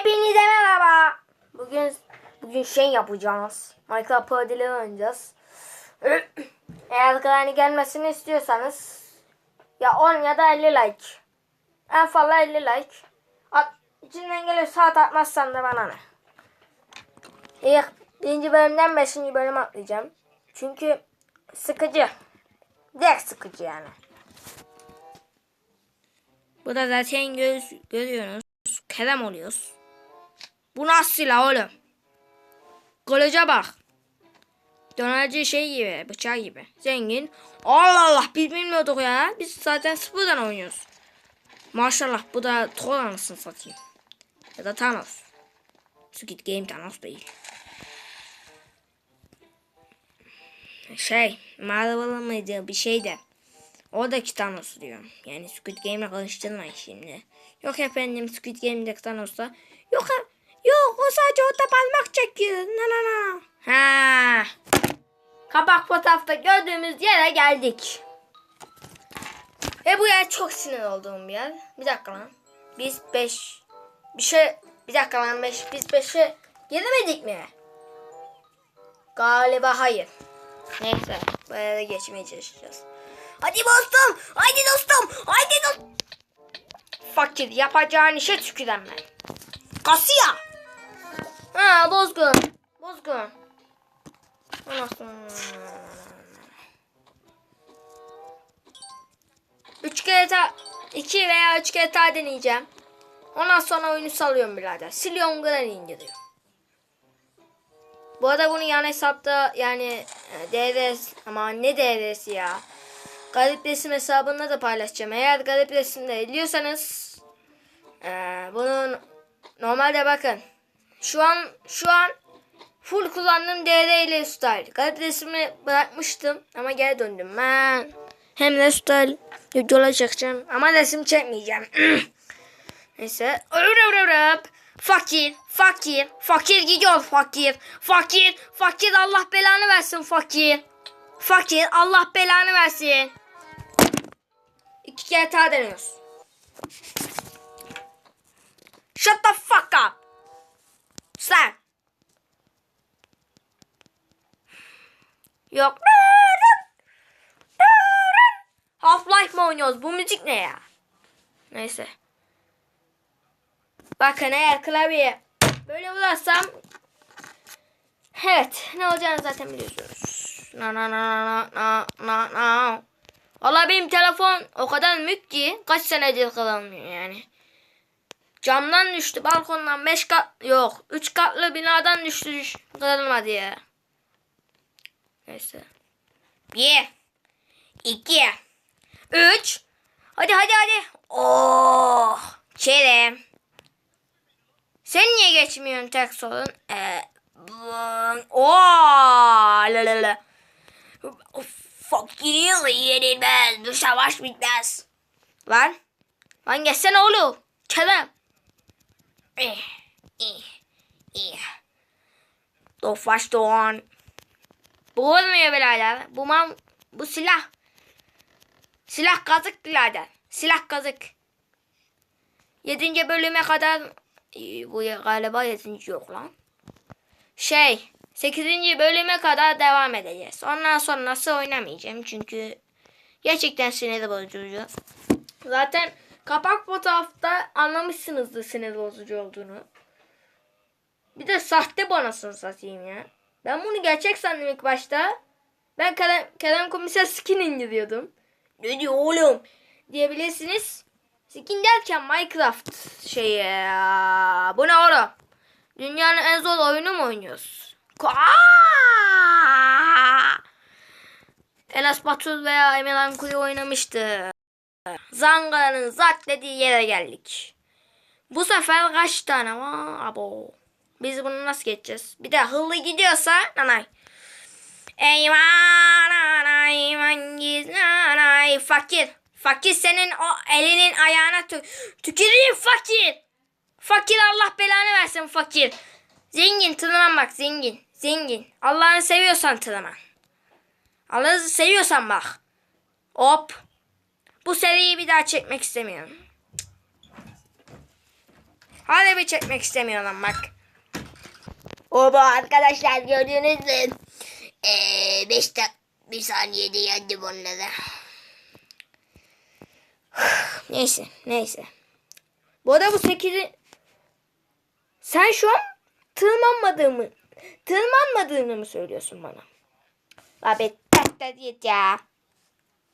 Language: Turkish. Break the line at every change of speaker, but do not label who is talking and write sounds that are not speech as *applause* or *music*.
Hepinize merhaba. Bugün bugün şey yapacağız. Minecraft parodileri oynayacağız. *clears throat* Eğer kanalına gelmesini istiyorsanız ya 10 ya da 50 like. En fazla 50 like. At, içinden gelip saat atmazsan da bana ne. İlk birinci bölümden 5. bölüm atlayacağım. Çünkü sıkıcı. Direkt sıkıcı yani. Bu da zaten göz, görüyorsunuz. Kerem oluyoruz. Bu nasıl silah oğlum? Kılıca bak. Dönerci şey gibi, bıçak gibi. Zengin. Allah Allah biz bilmiyorduk ya. Biz zaten sıfırdan oynuyoruz. Maşallah bu da troll anasını satayım. Ya da Thanos. Squid Game Thanos değil. Şey, Marvel mıydı bir şey de. Oradaki Thanos diyorum. Yani Squid Game'le karıştırmayın şimdi. Yok efendim Squid Game'deki Thanos'la. Yok yok o sadece orada parmak çekiyor. Na na na. Ha. Kapak fotoğrafta gördüğümüz yere geldik. Ve bu yer çok sinir olduğum bir yer. Bir dakika lan. Biz 5 bir şey bir dakika lan 5 biz 5'e giremedik mi? Galiba hayır. Neyse böyle geçmeye çalışacağız. Hadi dostum. Haydi dostum. Haydi dostum. Fakir yapacağın işe tüküren ben. Kasiya. Ha bozgun. Bozgun. Üç kere daha, iki veya üç kere daha deneyeceğim. Ondan sonra oyunu salıyorum birader. Siliyorum kadar indiriyorum. Bu arada bunu yan hesapta yani e, DRS ama ne DRS'i ya. Garip resim hesabında da paylaşacağım. Eğer garip resimde ediyorsanız e, bunun normalde bakın şu an şu an full kullandığım DR ile style. Garip resmi bırakmıştım ama geri döndüm ben. Hem de style yola çekeceğim ama resim çekmeyeceğim. *clears throat* Neyse. Fakir, fakir, fakir gidiyor fakir. Fakir, fakir Allah belanı versin fakir. Fakir Allah belanı versin. İki kere daha deniyoruz. Shut the fuck up. Sen. Yok. Half-Life mi oynuyoruz? Bu müzik ne ya? Neyse. Bakın eğer klavye böyle bularsam Evet ne olacağını zaten biliyorsunuz. Na na na na na na na. Valla benim telefon o kadar mük ki kaç senedir kullanmıyor yani. Camdan düştü balkondan 5 kat yok 3 katlı binadan düştü düş, kırılmadı ya. Neyse. 1 2 3 Hadi hadi hadi. Oh! Kerem. Sen niye geçmiyorsun tek sorun? Ee, bu- Oo! La la la. Fakir yenilmez. Bu savaş bitmez. Lan. Lan geçsene oğlum. Kerem. Eh, eh, eh. Tofaş Doğan. Bu olmuyor birader. Bu man, bu silah. Silah kazık birader. Silah kazık. Yedinci bölüme kadar Ee, bu galiba yedinci yok lan. Şey 8. bölüme kadar devam edeceğiz. Ondan sonra nasıl oynamayacağım çünkü gerçekten sinir bozucu. Zaten kapak fotoğrafta anlamışsınızdır sinir bozucu olduğunu. Bir de sahte bonasını satayım ya. Ben bunu gerçek sandım ilk başta. Ben Kerem, Kerem Komiser skin indiriyordum. Ne diyor oğlum? Diyebilirsiniz. Skin derken Minecraft şey ya. Bu ne oğlum? Dünyanın en zor oyunu mu oynuyoruz? Aa! Elas Batur veya Emelan Kuyu oynamıştı. Zangara'nın zat dediği yere geldik. Bu sefer kaç tane var? Abo. Biz bunu nasıl geçeceğiz? Bir de hızlı gidiyorsa nanay. Eyvah nanay mangiz nanay fakir. Fakir senin o elinin ayağına tü tüküreyim fakir. Fakir Allah belanı versin fakir. Zengin tırman bak zengin. Zengin. Allah'ını seviyorsan tırman. Allah'ını seviyorsan bak. Hop. Bu seriyi bir daha çekmek istemiyorum. Hala bir çekmek istemiyorum bak.
Oba arkadaşlar gördünüz mü? Ee, beş dak bir saniyede yendim onları. *sighs*
Neyse neyse. Bu arada bu 8'i sen şu an tırmanmadığımı tırmanmadığını mı söylüyorsun bana? Abi tak tak ya.